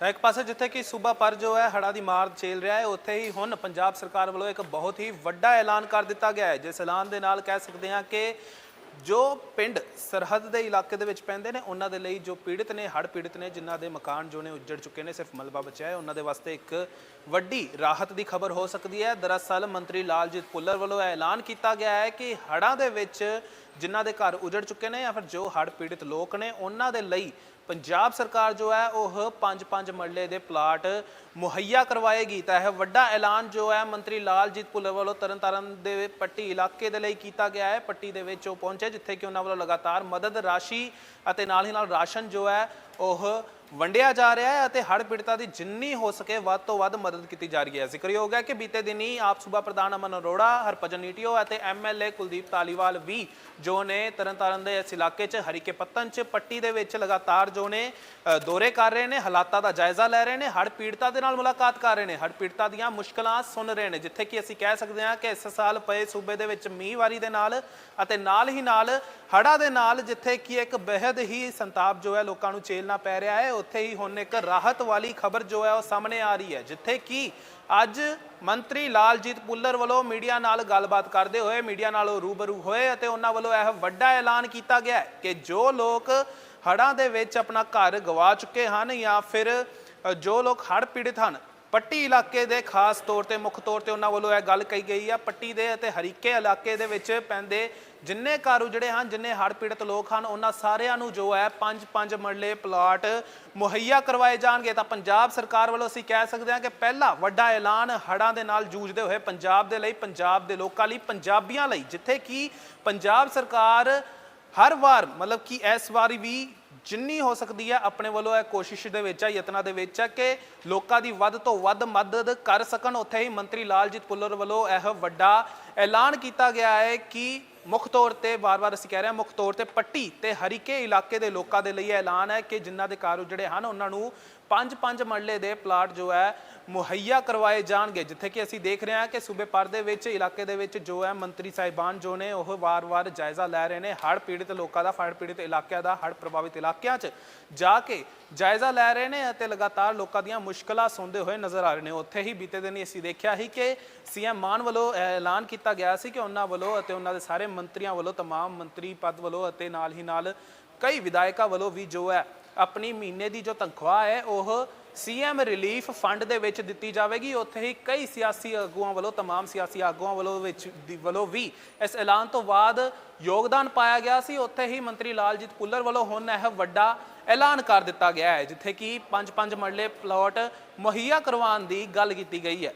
ਤਾਂ ਇੱਕ ਪਾਸੇ ਜਿੱਥੇ ਕਿ ਸੂਬਾ ਪਰ ਜੋ ਹੈ ਹੜਾ ਦੀ ਮਾਰ ਝੇਲ ਰਿਹਾ ਹੈ, ਉੱਥੇ ਹੀ ਹੁਣ ਪੰਜਾਬ ਸਰਕਾਰ ਵੱਲੋਂ ਇੱਕ ਬਹੁਤ ਹੀ ਵੱਡਾ ਐਲਾਨ ਕਰ ਦਿੱਤਾ ਗਿਆ ਹੈ। ਜਿਸ ਐਲਾਨ ਦੇ ਨਾਲ ਕਹਿ ਸਕਦੇ ਹਾਂ ਕਿ ਜੋ ਪਿੰਡ ਸਰਹੱਦ ਦੇ ਇਲਾਕੇ ਦੇ ਵਿੱਚ ਪੈਂਦੇ ਨੇ, ਉਹਨਾਂ ਦੇ ਲਈ ਜੋ ਪੀੜਤ ਨੇ ਹੜ ਪੀੜਤ ਨੇ, ਜਿਨ੍ਹਾਂ ਦੇ ਮਕਾਨ ਜੋ ਨੇ ਉੱਜੜ ਚੁੱਕੇ ਨੇ, ਸਿਰਫ ਮਲਬਾ ਬਚਿਆ ਹੈ, ਉਹਨਾਂ ਦੇ ਵਾਸਤੇ ਇੱਕ ਵੱਡੀ ਰਾਹਤ ਦੀ ਖਬਰ ਹੋ ਸਕਦੀ ਹੈ। ਦਰਅਸਲ ਮੰਤਰੀ ਲਾਲਜੀਤ ਭੁੱਲਰ ਵੱਲੋਂ ਇਹ ਐਲਾਨ ਕੀਤਾ ਗਿਆ ਹੈ ਕਿ ਹੜ੍ਹਾਂ ਦੇ ਵਿੱਚ ਜਿਨ੍ਹਾਂ ਦੇ ਘਰ ਉਜੜ ਚੁੱਕੇ ਨੇ ਜਾਂ ਫਿਰ ਜੋ ਹੜ੍ਹ ਪੀੜਤ ਲੋਕ ਨੇ, ਉਹਨਾਂ ਦੇ ਲਈ ਪੰਜਾਬ ਸਰਕਾਰ ਜੋ ਹੈ, ਉਹ 5-5 ਮਰਲੇ ਦੇ ਪਲਾਟ ਮੁਹੱਈਆ ਕਰਵਾਏਗੀ ਤਾਂ ਇਹ ਵੱਡਾ ਐਲਾਨ ਜੋ ਹੈ, ਮੰਤਰੀ ਲਾਲਜੀਤ ਭੁੱਲਰ ਵੱਲੋਂ ਤਰਨਤਾਰਨ ਦੇ ਪੱਟੀ ਇਲਾਕੇ ਦੇ ਲਈ ਕੀਤਾ ਗਿਆ ਹੈ। ਪੱਟੀ ਦੇ ਵਿੱਚ ਉਹ ਪਹੁੰਚੇ, ਜਿੱਥੇ ਕਿ ਉਹਨਾਂ ਵੱਲੋਂ ਲਗਾਤਾਰ ਮਦਦ ਰਾਸ਼ੀ ਅਤੇ ਨਾਲ ਹੀ ਨਾਲ ਰਾਸ਼ਨ ਜੋ ਹੈ, ਉਹ ਵੰਡਿਆ ਜਾ ਰਿਹਾ ਹੈ ਅਤੇ ਹੜ੍ਹ ਪੀੜਤਾਂ ਦੀ ਜਿੰਨੀ ਹੋ ਸਕੇ ਵੱਧ ਤੋਂ ਵੱਧ ਮਦਦ ਕੀਤੀ ਜਾ ਰਹੀ ਹੈ। ਜ਼ਿਕਰਯੋਗ ਹੈ ਕਿ ਬੀਤੇ ਦਿਨੀ ਆਪ ਸੂਬਾ ਪ੍ਰਧਾਨ ਅਮਨ ਅਰੋੜਾ, ਹਰਭਜਨ ਨੀਟੀਓ ਅਤੇ ਐਮਐਲਏ ਕੁਲਦੀਪ ਤਾਲੀਵਾਲ ਵੀ ਜੋ ਨੇ ਤਰਨਤਾਰਨ ਦੇ ਇਸ ਇਲਾਕੇ 'ਚ ਹਰੀਕੇ ਪੱਤਨ 'ਚ ਪੱਟੀ ਦੇ ਵਿੱਚ ਲਗਾਤਾਰ ਜੋ ਨੇ ਦੌਰੇ ਕਰ ਰਹੇ ਨੇ, ਹਾਲਾਤਾਂ ਦਾ ਜਾਇਜ਼ਾ ਲੈ ਰਹੇ ਨੇ, ਹੜ੍ਹ ਪੀੜਤਾਂ ਦੇ ਨਾਲ ਮੁਲਾਕਾਤ ਕਰ ਰਹੇ ਨੇ। ਹੜ੍ਹ ਪੀੜਤਾਂ ਦੀਆਂ ਮੁਸ਼ਕਲਾਂ ਸੁਣ ਰਹੇ ਨੇ, ਜਿੱਥੇ ਕਿ ਅਸੀਂ ਕਹਿ ਸਕਦੇ ਹਾਂ ਕਿ ਇਸ ਸਾਲ ਪਏ ਸੂਬੇ ਦੇ ਵਿੱਚ ਮੀਂਹ ਵਾਰੀ ਦੇ ਨਾਲ ਅਤੇ ਨਾਲ ਹੀ ਨਾਲ ਹੜ੍ਹਾਂ ਦੇ ਨਾਲ ਜਿੱਥੇ ਕਿ ਇੱਕ ਬੇहद ਹੀ ਸੰਤਾਪ ਜੋ ਹੈ ਲੋਕਾਂ ਨੂੰ ਝੇਲਣਾ ਪੈ ਰਿਹਾ ਹੈ, ਉੱਥੇ ਹੀ ਹੁਣ ਇੱਕ ਰਾਹਤ ਵਾਲੀ ਖਬਰ ਜੋ ਹੈ ਉਹ ਸਾਹਮਣੇ ਆ ਰਹੀ ਹੈ, ਜਿੱਥੇ ਕਿ ਅੱਜ ਮੰਤਰੀ ਲਾਲਜੀਤ ਪੁੱਲਰ ਵੱਲੋਂ ਮੀਡੀਆ ਨਾਲ ਗੱਲਬਾਤ ਕਰਦੇ ਹੋਏ, ਮੀਡੀਆ ਨਾਲ ਉਹ ਰੂਬਰੂ ਹੋਏ ਅਤੇ ਉਹਨਾਂ ਵੱਲੋਂ ਇਹ ਵੱਡਾ ਐਲਾਨ ਕੀਤਾ ਗਿਆ ਕਿ ਜੋ ਲੋਕ ਹੜ੍ਹਾਂ ਦੇ ਵਿੱਚ ਆਪਣਾ ਘਰ ਗਵਾ ਚੁੱਕੇ ਹਨ ਜਾਂ ਫਿਰ ਜੋ ਲੋਕ ਹੜ੍ਹ ਪੀੜਿਤ ਹਨ ਪੱਟੀ ਇਲਾਕੇ ਦੇ ਖਾਸ ਤੌਰ ਤੇ, ਮੁੱਖ ਤੌਰ ਤੇ ਉਹਨਾਂ ਵੱਲੋਂ ਇਹ ਗੱਲ ਕਹੀ ਗਈ ਆ, ਪੱਟੀ ਦੇ ਅਤੇ ਹਰੀਕੇ ਇਲਾਕੇ ਦੇ ਵਿੱਚ ਪੈਂਦੇ ਜਿੰਨੇ ਘਰ ਜਿਹੜੇ ਹਨ, ਜਿੰਨੇ ਹੜ੍ਹ ਪੀੜਤ ਲੋਕ ਹਨ, ਉਹਨਾਂ ਸਾਰਿਆਂ ਨੂੰ ਜੋ ਹੈ ਪੰਜ ਪੰਜ ਮਰਲੇ ਪਲਾਟ ਮੁਹੱਈਆ ਕਰਵਾਏ ਜਾਣਗੇ। ਤਾਂ ਪੰਜਾਬ ਸਰਕਾਰ ਵੱਲੋਂ ਅਸੀਂ ਕਹਿ ਸਕਦੇ ਹਾਂ ਕਿ ਪਹਿਲਾ ਵੱਡਾ ਐਲਾਨ ਹੜ੍ਹਾਂ ਦੇ ਨਾਲ ਜੂਝਦੇ ਹੋਏ ਪੰਜਾਬ ਦੇ ਲਈ, ਪੰਜਾਬ ਦੇ ਲੋਕਾਂ ਲਈ, ਪੰਜਾਬੀਆਂ ਲਈ। ਜਿੱਥੇ ਕਿ ਪੰਜਾਬ ਸਰਕਾਰ ਹਰ ਵਾਰ, ਮਤਲਬ ਕਿ ਇਸ ਵਾਰੀ ਵੀ ਜਿੰਨੀ ਹੋ ਸਕਦੀ ਹੈ ਆਪਣੇ ਵੱਲੋਂ ਇਹ ਕੋਸ਼ਿਸ਼ ਦੇ ਵਿੱਚ ਹੈ ਯਤਨਾਂ ਦੇ ਵਿੱਚ ਹੈ ਕਿ ਲੋਕਾਂ ਦੀ ਵੱਧ ਤੋਂ ਵੱਧ ਮਦਦ ਕਰ ਸਕਣ। ਉੱਥੇ ਹੀ ਮੰਤਰੀ ਲਾਲਜੀਤ ਪੁੱਲਰ ਵੱਲੋਂ ਇਹ ਵੱਡਾ ਐਲਾਨ ਕੀਤਾ ਗਿਆ ਹੈ ਕਿ ਮੁੱਖ ਤੌਰ ਤੇ ਵਾਰ-ਵਾਰ ਅਸੀਂ ਕਹਿ ਰਹੇ ਹਾਂ, ਮੁੱਖ ਤੌਰ ਤੇ ਪੱਟੀ ਤੇ ਹਰੀਕੇ ਇਲਾਕੇ ਦੇ ਲੋਕਾਂ ਦੇ ਲਈ ਇਹ ਐਲਾਨ ਹੈ ਕਿ ਜਿਨ੍ਹਾਂ ਦੇ ਘਰ ਜਿਹੜੇ ਹਨ, ਉਹਨਾਂ ਨੂੰ ਪੰਜ ਪੰਜ ਮਰਲੇ ਦੇ ਪਲਾਟ ਜੋ ਹੈ, ਮੁਹੱਈਆ ਕਰਵਾਏ ਜਾਣਗੇ। ਜਿੱਥੇ ਕਿ ਅਸੀਂ ਦੇਖ ਰਹੇ ਹਾਂ ਕਿ ਸੂਬੇ ਭਰ ਦੇ ਵਿੱਚ, ਇਲਾਕੇ ਦੇ ਵਿੱਚ ਜੋ ਹੈ ਮੰਤਰੀ ਸਾਹਿਬਾਨ ਜੋ ਨੇ, ਉਹ ਵਾਰ-ਵਾਰ ਜਾਇਜ਼ਾ ਲੈ ਰਹੇ ਨੇ। ਹੜ੍ਹ ਪੀੜਿਤ ਲੋਕਾਂ ਦਾ, ਹੜ੍ਹ ਪੀੜਿਤ ਇਲਾਕਿਆਂ ਦਾ, ਹੜ੍ਹ ਪ੍ਰਭਾਵਿਤ ਇਲਾਕਿਆਂ 'ਚ ਜਾ ਕੇ ਜਾਇਜ਼ਾ ਲੈ ਰਹੇ ਨੇ ਅਤੇ ਲਗਾਤਾਰ ਲੋਕਾਂ ਦੀਆਂ ਮੁਸ਼ਕਲਾਂ ਸੁਣਦੇ ਹੋਏ ਨਜ਼ਰ ਆ ਰਹੇ ਨੇ। ਉੱਥੇ ਹੀ ਬੀਤੇ ਦਿਨ ਅਸੀਂ ਦੇਖਿਆ ਸੀ ਕਿ ਸੀਐਮ ਮਾਨ ਵੱਲੋਂ ਐਲਾਨ ਕੀਤਾ ਗਿਆ ਸੀ ਕਿ ਉਹਨਾਂ ਵੱਲੋਂ ਅਤੇ ਉਹਨਾਂ ਦੇ ਸਾਰੇ ਮੰਤਰੀਆਂ ਵੱਲੋਂ तमाम ਮੰਤਰੀ ਪਦ ਵੱਲੋਂ ਅਤੇ ਨਾਲ ਹੀ ਨਾਲ ਕਈ ਵਿਧਾਇਕਾਂ ਵੱਲੋਂ ਵੀ ਜੋ ਹੈ ਆਪਣੀ ਮਹੀਨੇ ਦੀ ਜੋ ਤਨਖਾਹ ਹੈ ਉਹ ਸੀਐਮ ਰਿਲੀਫ ਫੰਡ ਦੇ ਵਿੱਚ ਦਿੱਤੀ ਜਾਵੇਗੀ ਉੱਥੇ ਹੀ ਕਈ ਸਿਆਸੀ ਆਗੂਆਂ ਵੱਲੋਂ तमाम ਸਿਆਸੀ ਆਗੂਆਂ ਵੱਲੋਂ ਵਿੱਚ ਦੀ ਵੱਲੋਂ ਵੀ ਇਸ ਐਲਾਨ ਤੋਂ ਬਾਅਦ ਯੋਗਦਾਨ ਪਾਇਆ ਗਿਆ ਸੀ ਉੱਥੇ ਹੀ ਮੰਤਰੀ ਲਾਲਜੀਤ ਪੁੱਲਰ ਵੱਲੋਂ ਹੁਣ ਇਹ ਵੱਡਾ ਐਲਾਨ ਕਰ ਦਿੱਤਾ ਗਿਆ ਹੈ ਜਿੱਥੇ ਕਿ ਪੰਜ ਪੰਜ ਮਰਲੇ ਪਲਾਟ ਮੁਹੱਈਆ ਕਰਵਾਉਣ ਦੀ ਗੱਲ ਕੀਤੀ ਗਈ ਹੈ